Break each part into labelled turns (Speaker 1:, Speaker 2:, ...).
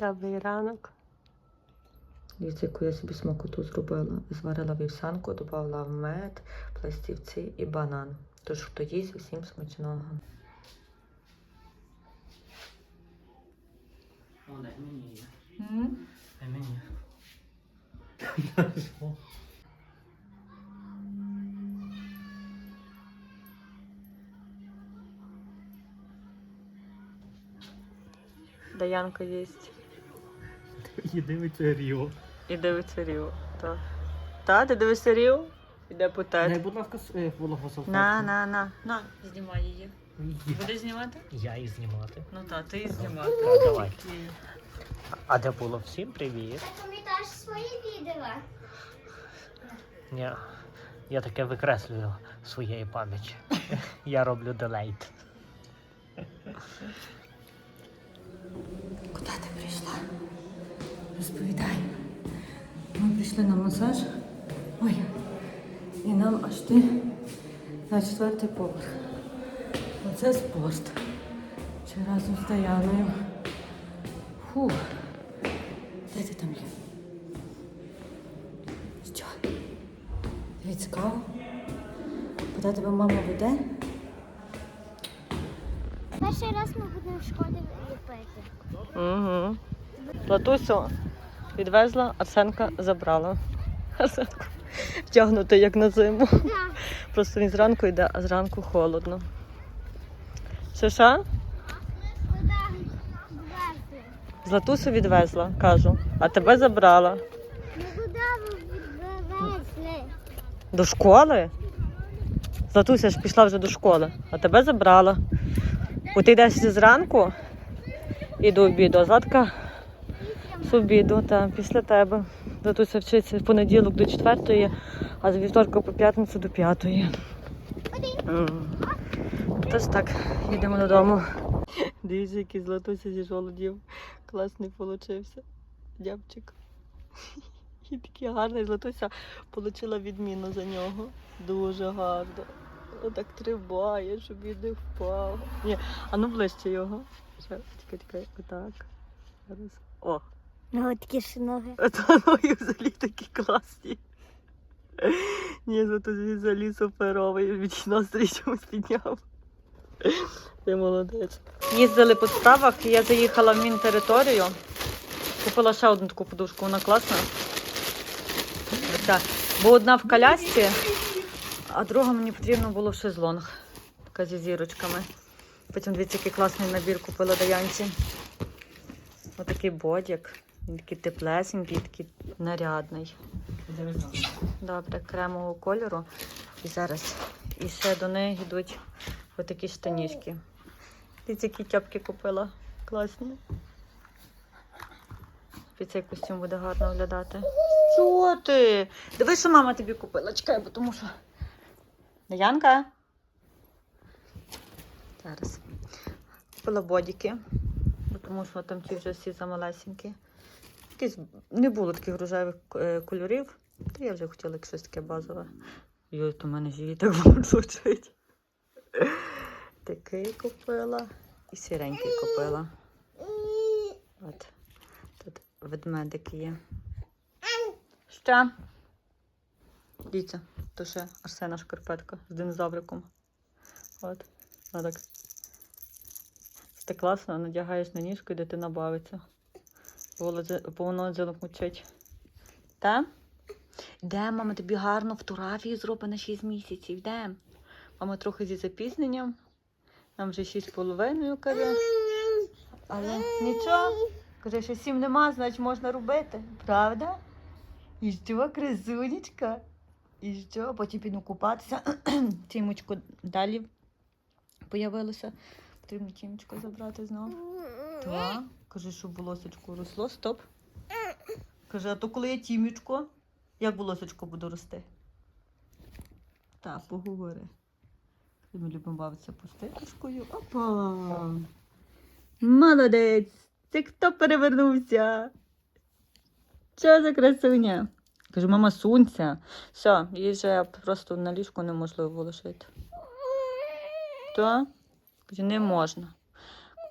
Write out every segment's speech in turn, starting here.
Speaker 1: Добрий ранок. Дивіться, я собі смакоту зробила. Зварила вівсянку, додала в мед, пластівці і банан. Тож, хто їсть, усім смачного.
Speaker 2: О, дай мені її. Дай мені.
Speaker 1: Даянка їсть
Speaker 2: І дивиться Ріо.
Speaker 1: і дивиться Ріо. Так. Та, ти дивишся Ріо? Іде по
Speaker 2: Дай, будь ласка, своє волого
Speaker 1: На, на, на. На, знімай її.
Speaker 2: Я,
Speaker 1: Будеш знімати?
Speaker 2: я і знімати.
Speaker 1: Ну так, ти її знімати.
Speaker 2: Так, давай. А де було? Всім привіт.
Speaker 3: Ти пам'ятаєш свої відео?
Speaker 2: Ні. Я таке викреслюю своєї пам'яті. Я роблю делейт.
Speaker 1: Куди ти прийшла? Розповідай. Ми прийшли на масаж. Ой. І нам аж ти на четвертий поверх. Оце спорт. Чи разом з Таяною. Фу. Де ти там є? Що? Тобі цікаво? Куди тебе мама веде?
Speaker 3: Перший раз ми будемо в школі ліпити.
Speaker 1: Угу. Латусю відвезла, Арсенка забрала. Арсенку втягнутий як на зиму. Просто він зранку йде, а зранку холодно. Що що? Златусю відвезла, кажу, а тебе забрала.
Speaker 3: Ну куди ви відвезли?
Speaker 1: До школи? Златуся ж пішла вже до школи, а тебе забрала. Бо ти йдеш зранку і до обіду, а Златка з обіду, та після тебе. Златуся вчиться в понеділок до четвертої, а з вівторка по п'ятницю до п'ятої. Тож так, їдемо додому. Дивіться, який Златуся зі жолудів. Класний получився. Дябчик. І такий гарний. Златуся отримала відміну за нього. Дуже гарно. Отак триває, щоб він не впав. Ні, а ну ближче його. Ще, тільки, тільки, отак. Зараз. О,
Speaker 3: Ну такі ж ноги.
Speaker 1: та ноги взагалі такі класні. Ні, зато він взагалі суперовий, від настрій чомусь підняв. Ти молодець. Їздили по справах, і я заїхала в Мінтериторію. Купила ще одну таку подушку, вона класна. Оця. Бо одна в колясці, а друга мені потрібно було в шезлонг. Така зі зірочками. Потім дивіться, який класний набір купила Даянці. Отакий бодік. Він такий теплесенький, такий нарядний. Добре, кремового кольору. І зараз і ще до неї йдуть отакі штанішки. Дивіться, які тяпки купила. Класні. Під цей костюм буде гарно виглядати. Що ти? Дивись, що мама тобі купила. Чекай, бо тому що. Даянка. Зараз. Купила бодіки, бо тому що там ті вже всі замалесенькі. Якісь не було таких рожевих е, кольорів. Та я вже хотіла щось таке базове. Йой, то в мене живіт так звучить. Такий купила і сіренький купила. От. Тут ведмедики є. Ще. Дивіться, то ще Арсена шкарпетка з динозавриком. От. Вона так. Це класно, надягаєш на ніжку і дитина бавиться. Повно дзинок мучить. Та? Йдемо, мама тобі гарно фотографію зробить на 6 місяців. Йдемо. Мама трохи зі запізненням. Нам вже 6,5 каже. Але нічого. Каже, що 7 нема, значить можна робити. Правда? І що, красунечка? І що? Потім піду купатися. Тімочку далі появилося. Потрібно тімочку забрати знову. Так. Каже, що волосечко росло. Стоп. Каже, а то коли я тімічко, як волосечко буде рости? Так, поговори. Ми любимо бавитися пуститочкою. Опа! Молодець! Це хто перевернувся? Що за красуня? Кажу, мама, сунься. Все, її вже просто на ліжку неможливо лишити. То? Кажу, не можна.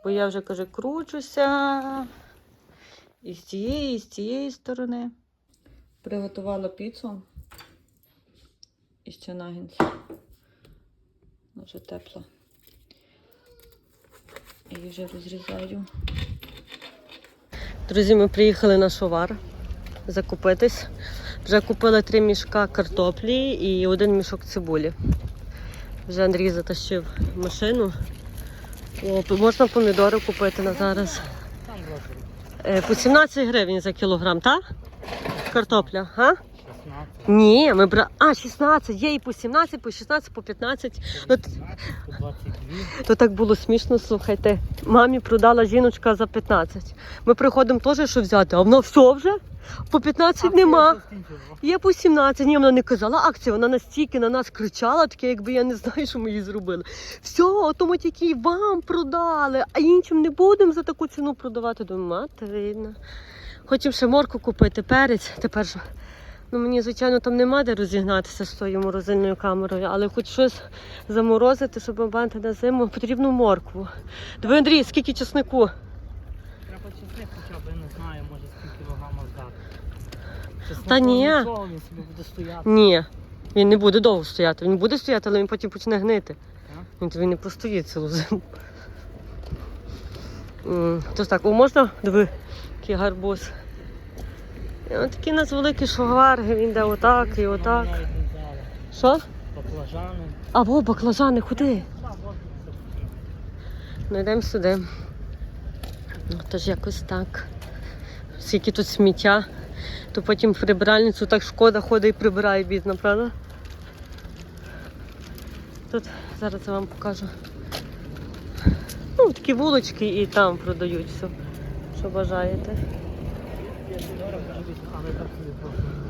Speaker 1: Бо я вже каже, кручуся. І з цієї, і з цієї сторони. Приготувала піцу із чанагінця. Вона вже тепла. Я її вже розрізаю.
Speaker 4: Друзі, ми приїхали на шовар закупитись. Вже купили три мішка картоплі і один мішок цибулі. Вже Андрій затащив машину. О, можна помідори купити на зараз. Е, По 17 гривень за кілограм, так? Картопля, га?
Speaker 2: 16,
Speaker 4: Ні, ми бра... А, 16, є і по 17, по 16, по 15. Ну, т-
Speaker 2: 18, 22.
Speaker 4: То так було смішно, слухайте. Мамі продала жіночка за 15. Ми приходимо теж, що взяти, а воно все вже? По 15 нема. Є по 17. Ні, вона не казала акцію, вона настільки на нас кричала, таке, якби я не знаю, що ми їй зробили. Все, ото тільки вам продали, а іншим не будемо за таку ціну продавати. Думаю, материна. Хочемо ще морку купити, перець. Тепер ж. Ну, мені, звичайно, там нема де розігнатися з тою морозильною камерою, але хоч щось заморозити, щоб банти на зиму, потрібну моркву. Диви, Андрій, скільки чеснику?
Speaker 2: Треба чесник хоча б, я не знаю, може скільки кілограма здати.
Speaker 4: Та ні.
Speaker 2: нічого, він собі буде стояти.
Speaker 4: Ні, він не буде довго стояти. Він буде стояти, але він потім почне гнити.
Speaker 2: А?
Speaker 4: Він тобі не простоїть цілу зиму. Тож так, о, можна? Диви, який гарбуз. І от такий у нас великий шовар, він йде отак і отак. Що?
Speaker 2: Баклажани.
Speaker 4: А, во, баклажани, куди?
Speaker 2: Такі.
Speaker 4: Ну йдемо сюди. Ну, Тож якось так. Скільки тут сміття, то потім прибиральницю так шкода ходить і прибирає бідно, правда? Тут зараз я вам покажу. Ну, такі вулочки і там продають все, що бажаєте.
Speaker 2: Я сюди роблю, але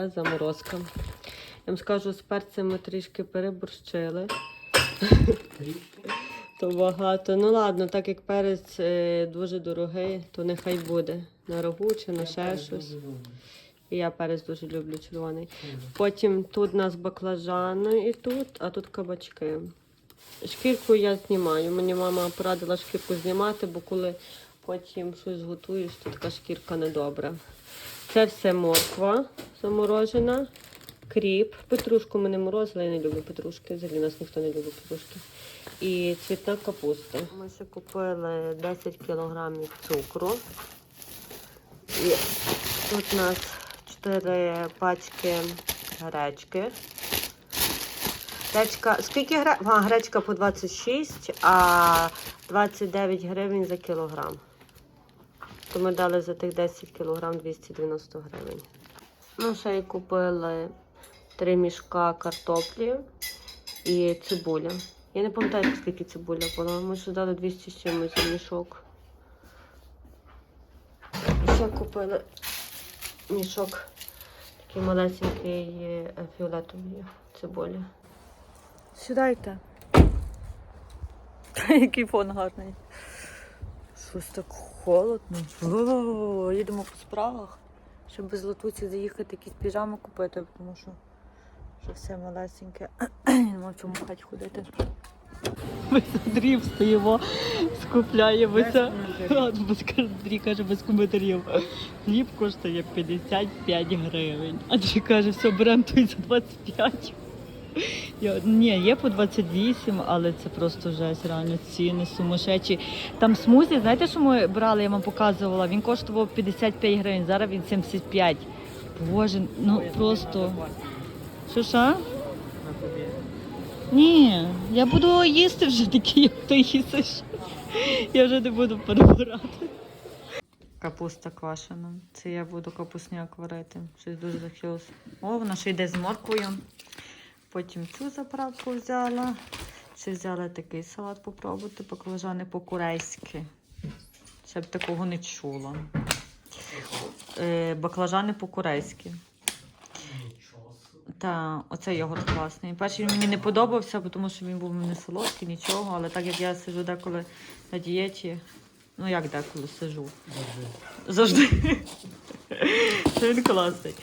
Speaker 4: моя заморозка. Я вам скажу, з перцем ми трішки переборщили. То багато. Ну ладно, так як перець е, дуже дорогий, то нехай буде на рагу чи на ще щось. І я перець дуже люблю червоний. Потім тут у нас баклажани і тут, а тут кабачки. Шкірку я знімаю. Мені мама порадила шкірку знімати, бо коли потім щось готуєш, то така шкірка недобра. Це все морква заморожена, кріп. Петрушку ми не морозили, я не люблю петрушки. Взагалі у нас ніхто не любить петрушки. І цвітна капуста. Ми ще купили 10 кілограмів цукру. І тут у нас 4 пачки гречки. Гречка, скільки гре... а, гречка по 26, а 29 гривень за кілограм. То ми дали за тих 10 кілограм 290 гривень. Ну, ще й купили три мішка картоплі і цибуля. Я не пам'ятаю, скільки цибуля була. Ми ж дали 200 з чимось за мішок. Ще купили мішок такий малесенький е, фіолетової цибулі.
Speaker 1: Сідайте. Який фон гарний. Щось так холодно. О, їдемо по справах, щоб без латуці заїхати якісь піжами купити, тому що вже все малесеньке. Нема в чому хаті ходити.
Speaker 4: Ми з Андрієм стоїмо, скупляємося. Андрій каже, без коментарів. Хліб коштує 55 гривень. Андрій каже, все, беремо той за 25. Я, ні, є по 28, але це просто жесть, реально ціни сумасшедші. Там смузі, знаєте, що ми брали, я вам показувала, він коштував 55 гривень, зараз він 75. Боже, ну просто. Що що? Ні, я буду їсти вже такі, як ти їсиш. Я вже не буду перебирати.
Speaker 1: Капуста квашена. Це я буду капусняк варити. Щось дуже захотілося. О, вона ще йде з морквою. Потім цю заправку взяла. Ще взяла такий салат попробувати, баклажани по-корейськи. Ще б такого не чула. Е, баклажани по-корейськи. Та, оцей йогурт класний. Перший він мені не подобався, тому що він був не солодкий, нічого. Але так як я сиджу деколи на дієті, ну як деколи сижу.
Speaker 2: Завжди.
Speaker 1: Завжди. Він класний.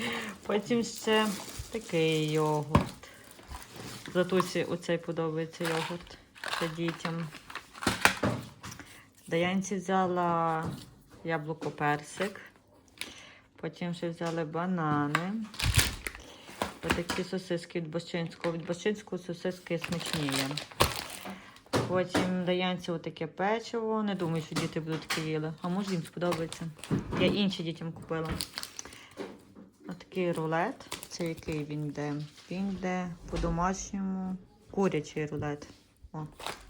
Speaker 1: Потім ще такий йогурт. Затусі оцей подобається йогурт. Це дітям. Даянці взяла яблуко персик. Потім ще взяли банани. Отакі сосиски від Бощинського. Від Бощинського сосиски смачніє. Потім даянці отаке печиво. Не думаю, що діти будуть таке їли. А може їм сподобається. Я інші дітям купила. Отакий рулет. Це який він йде? Він йде по-домашньому. Курячий рулет. О,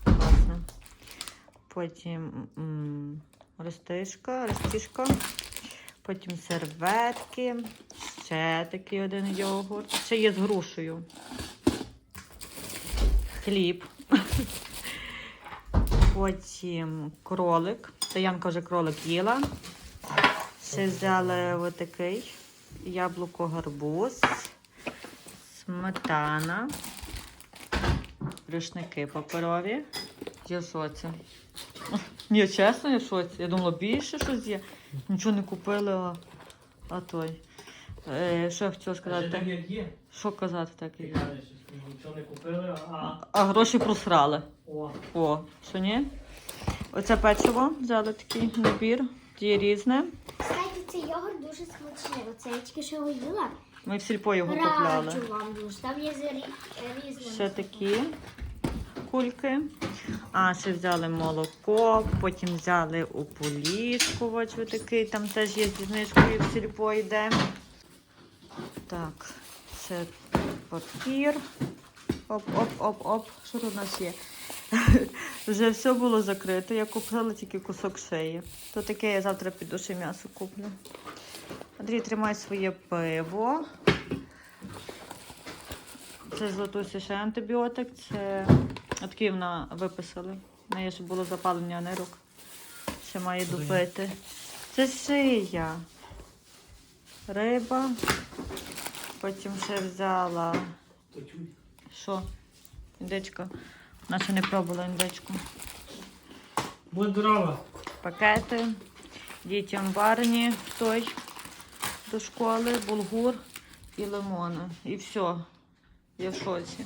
Speaker 1: класно. Потім ростишка, ростишка. Потім серветки. Ще такий один йогурт. Ще є з грушею. Хліб. Потім кролик. Це Янка вже кролик їла. Ще взяли отакий яблуко гарбуз, сметана, рушники паперові. Я в шоці. Ні, чесно, я в шоці. Я думала, більше щось є. Нічого не купили, а, а той. Е, що я хотіла сказати? Що казати так?
Speaker 2: Ти кажеш, Нічого не купили, а
Speaker 1: А гроші просрали.
Speaker 2: о,
Speaker 1: О, що ні? Оце печиво взяли такий набір. Є різне.
Speaker 3: Цей йогурт дуже смачний. Оце я тільки що його їла.
Speaker 1: Ми в сільпо його купляли.
Speaker 3: Раджу вам дуже. Там є різні.
Speaker 1: Ще такі кульки. А, ще взяли молоко, потім взяли ополіскувач такий, там теж є зі знижкою в сільпо йде. Так, це папір. Оп-оп-оп-оп. Що тут у нас є? Вже все було закрито, я купила тільки кусок шиї. То таке я завтра піду ще м'ясо куплю. Андрій, тримай своє пиво. Це златусі ще антибіотик, це такий вона виписали. В неї ж було запалення нирок. Ще має допити. Це шия. Риба. Потім ще взяла. Що? Індичка. Вона ще не пробувала індичку.
Speaker 2: Будь здорова.
Speaker 1: Пакети. Дітям барні той до школи, булгур і лимони. І все. Я в шоці.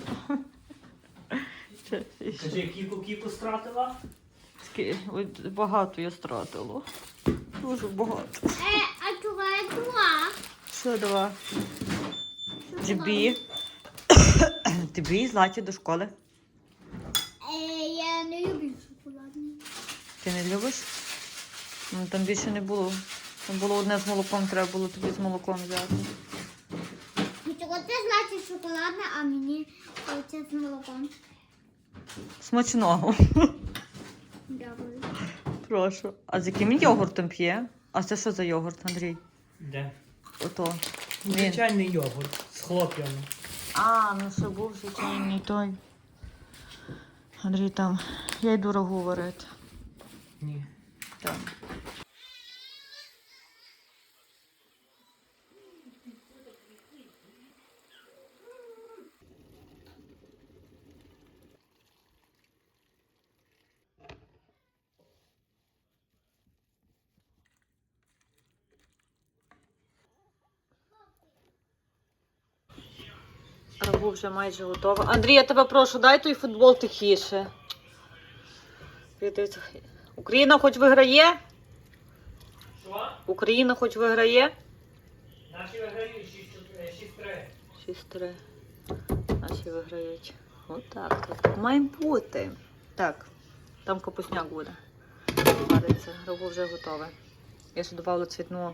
Speaker 2: Кажи, кіку кіку стратила?
Speaker 1: Багато я стратила. Дуже багато.
Speaker 3: Е, а чуває два.
Speaker 1: Що два? Тобі. Тобі златі до школи.
Speaker 3: Е, я не люблю шоколадний.
Speaker 1: Ти не любиш? Ну, там більше не було. Там було одне з молоком, треба було тобі з молоком взяти.
Speaker 3: Ну, Чого це значить шоколадне, а мені оце з молоком.
Speaker 1: Смачного.
Speaker 3: Дякую.
Speaker 1: Прошу. А з яким йогуртом п'є? А це що за йогурт, Андрій?
Speaker 2: Де?
Speaker 1: Ото. Він.
Speaker 2: Звичайний йогурт з хлоп'ями.
Speaker 1: А, ну що був звичайний той. Андрій там, я йду рагу варити.
Speaker 2: Ні.
Speaker 1: Там. Вже майже готова. Андрій, я тебе прошу, дай той футбол тихіше. Україна хоч виграє?
Speaker 2: Що?
Speaker 1: Україна хоч виграє?
Speaker 2: Наші виграють 6-3.
Speaker 1: 6-3. Наші виграють. Отак. Так, так має бути. Так, там капусняк буде. Вариться. Рагу вже готове. Я ще додала цвітну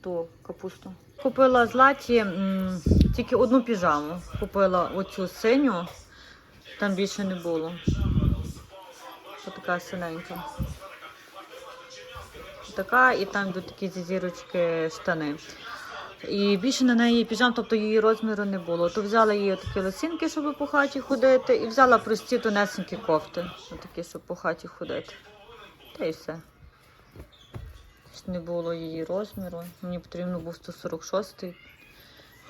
Speaker 1: ту капусту. Купила златі тільки одну піжаму. Купила оцю синю, там більше не було. Ось така синенька. Така, і там йдуть такі зі зірочки штани. І більше на неї піжам, тобто її розміру не було. То взяла її такі лосінки, щоб по хаті ходити, і взяла прості тонесенькі кофти, такі, щоб по хаті ходити. Та й все. Не було її розміру. Мені потрібно був 146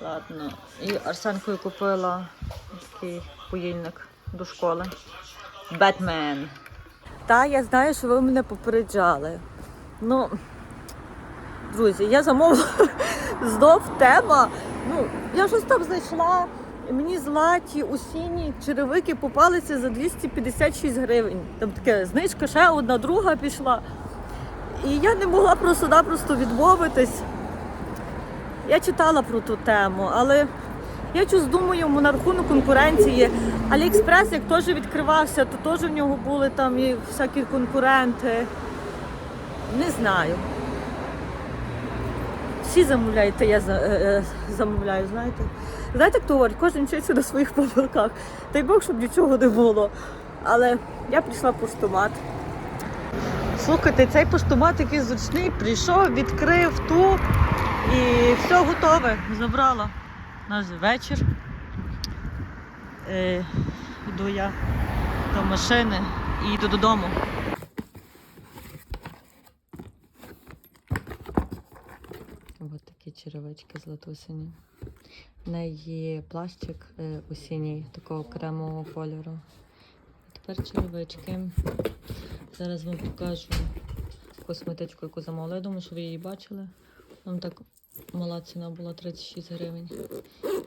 Speaker 1: Ладно. І Арсенкою купила такий поїльник до школи. Бетмен. Та я знаю, що ви мене попереджали. Ну, друзі, я замовила знов тема. Ну, я щось там знайшла. Мені златі осінні черевики попалися за 256 гривень. Там таке знижка, ще одна друга пішла. І я не могла просто-напросто відмовитись. Я читала про ту тему, але я щось думаю на рахунок конкуренції. Аліекспрес, як теж відкривався, то теж в нього були там і всякі конкуренти. Не знаю. Всі замовляють, та я е, е, замовляю, знаєте. Знаєте, хто говорить, кожен вчиться на своїх помилках. Дай Бог, щоб нічого не було. Але я прийшла в поштомат. Слухайте, цей поштомат який зручний, прийшов, відкрив ту і все готове. Забрала. У нас вечір. Е, йду я до машини і йду додому. Ось такі черевички з латусині. В неї пластик е, осінній, такого кремового кольору. Тепер черевички. Зараз вам покажу косметичку, яку замовила. Я думаю, що ви її бачили. Там так мала ціна була 36 гривень.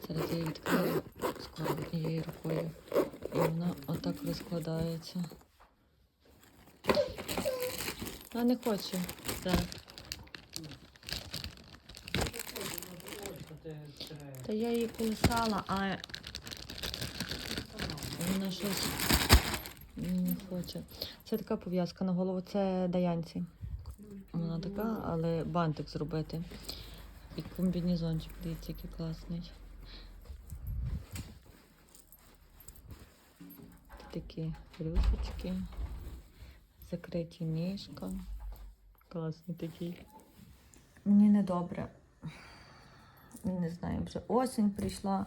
Speaker 1: Зараз я її відкрию скоро однією рукою. І вона отак розкладається. А не хоче. Так. Та я її колисала, а вона щось не хоче. Це така пов'язка на голову, це даянці. Вона така, але бантик зробити. І комбінезончик, дивіться, який класний. Такі рюшечки, закриті ніжка. Класний такий. Мені недобре. Не знаю, вже осінь прийшла,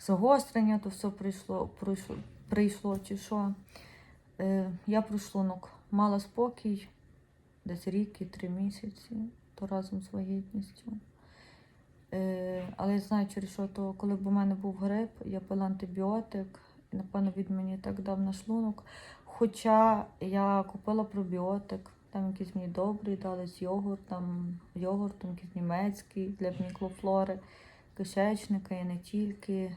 Speaker 1: загострення, то все прийшло, прийшло, прийшло чи що. Е, я прошлунок мала спокій десь рік і три місяці, то разом з вагітністю. Е, але я знаю, через що то, коли б у мене був грип, я пила антибіотик, і напевно він мені так дав на шлунок. Хоча я купила пробіотик, там якийсь мені добрий, дали з йогуртом, йогуртом, якийсь німецький для мікрофлори, кишечника і не тільки.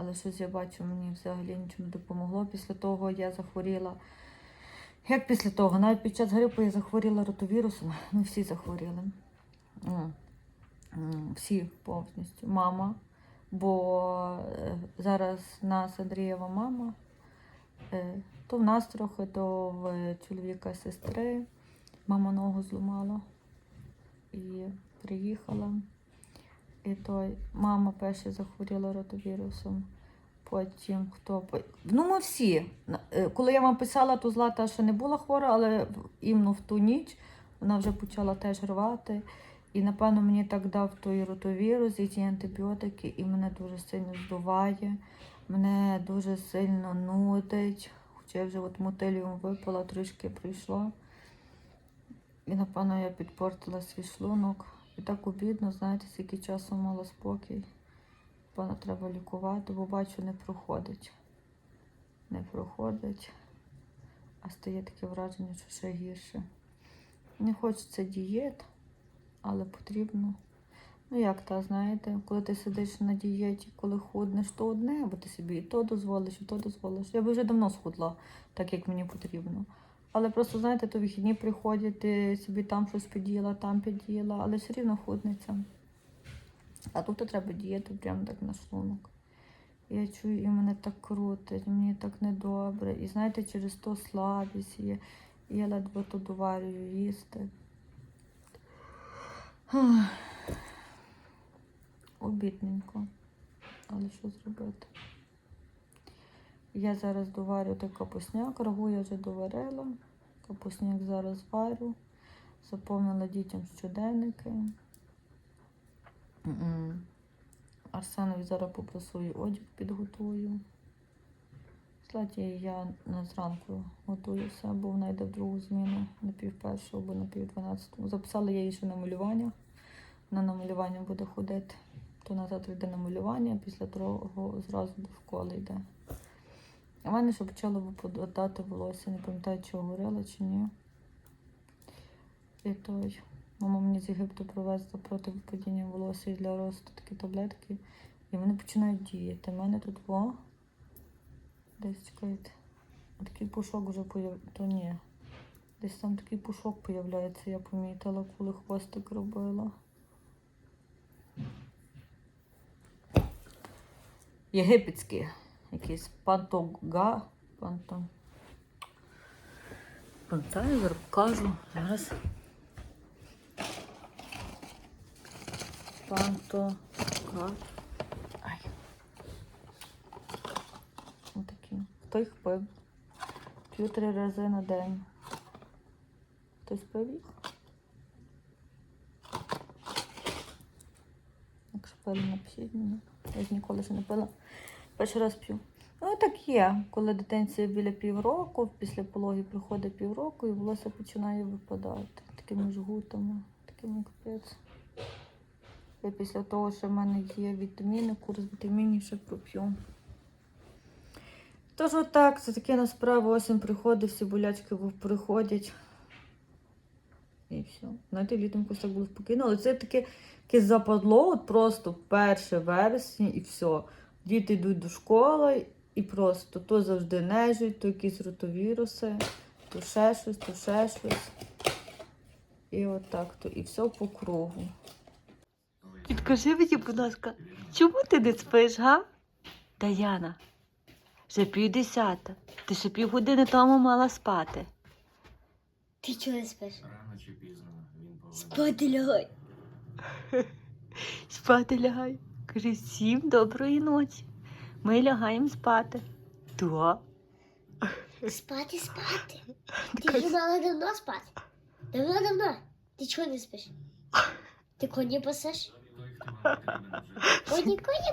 Speaker 1: Але щось я бачу, мені взагалі нічого не допомогло. Після того я захворіла. Як після того? Навіть під час грипу я захворіла ротовірусом. Ну, всі захворіли. М, Всі повністю. Мама. Бо е, зараз нас Андрієва мама. Е, То в нас трохи, то в чоловіка сестри. Мама ногу зламала і приїхала. І той мама перша захворіла ротовірусом. Потім хто ну ми всі. Е, Коли я вам писала, то Злата ще не була хвора, але іменно в ту ніч вона вже почала теж рвати. І напевно мені так дав той ротовірус і ті антибіотики, і мене дуже сильно здуває, мене дуже сильно нудить. Хоча я вже от мотиліум випила, трішки прийшло. І, напевно, я підпортила свій шлунок. І так обідно, знаєте, скільки часу мала спокій. Напевно, треба лікувати, бо бачу, не проходить. Не проходить. А стає таке враження, що ще гірше. Не хочеться дієт, але потрібно. Ну як та, знаєте, коли ти сидиш на дієті, коли худнеш, то одне, бо ти собі і то дозволиш, і то дозволиш. Я би вже давно схудла, так як мені потрібно. Але просто, знаєте, то вихідні приходять, ти собі там щось під'їла, там під'їла, але все рівно худниця. А тут треба діяти прямо так на шлунок. Я чую, і мене так крутить, мені так недобре. І знаєте, через то слабість є. І я ледве то доварюю їсти. Обідненько. Але що зробити? Я зараз доварю той капусняк, рагу я вже доварила. Капусняк зараз варю. Заповнила дітям щоденники. Арсенові зараз попросу і одяг підготую. Кстати, я на зранку готую все, бо вона йде в другу зміну на пів першого або на пів дванадцятого. Записала я її ще на малювання. Вона на малювання буде ходити. То назад йде на малювання, після того зразу до школи йде. В мене ще почало випадати волосся, не пам'ятаю, чи говорила, чи ні. І той. Мама мені з Єгипту привезла проти випадіння волосся і для росту такі таблетки. І вони починають діяти. У мене тут во. Десь чекайте. Такий пушок вже появ... То ні. Десь там такий пушок появляється, я помітила, коли хвостик робила. Єгипетський. Якийсь пантога. Панто. Пам'ятаю, зараз покажу. Зараз. Панто. Ай. Отакі. Хто їх пив? П'ю три рази на день. Хтось пив їх? Якщо пили, напишіть мені. Я ж ніколи ще не пила. Перший раз п'ю. Ну, так є. Коли дитинці біля півроку, після пологів приходить півроку і волосся починає випадати такими жгутами, такими капець. Я після того, що в мене є вітаміни, курс вітамінів ще проп'ю. Тож отак, це таке на справа, осінь приходить, всі болячки приходять. І все. Знаєте, літом якось так було спокійно, але це таке, таке западло, от просто 1 вересня і все. Діти йдуть до школи і просто то завжди нежить, то якісь ротовіруси, то ще щось, то ще щось. І отак то. І все по кругу.
Speaker 4: Підкажи мені, будь ласка, чому ти не спиш, га? Даяна, вже півдесята. Ти ще півгодини тому мала спати.
Speaker 3: Ти чого не спиш?
Speaker 5: Рано чи пізно він повинен.
Speaker 3: Спати лягай.
Speaker 4: Спати лягай. Кажи всім доброї ночі. Ми лягаємо спати. Да.
Speaker 3: Спати, спати. Ти вже давно спати. Давно, давно. Ти чого не спиш? Ти коні пасеш? Коні, коні.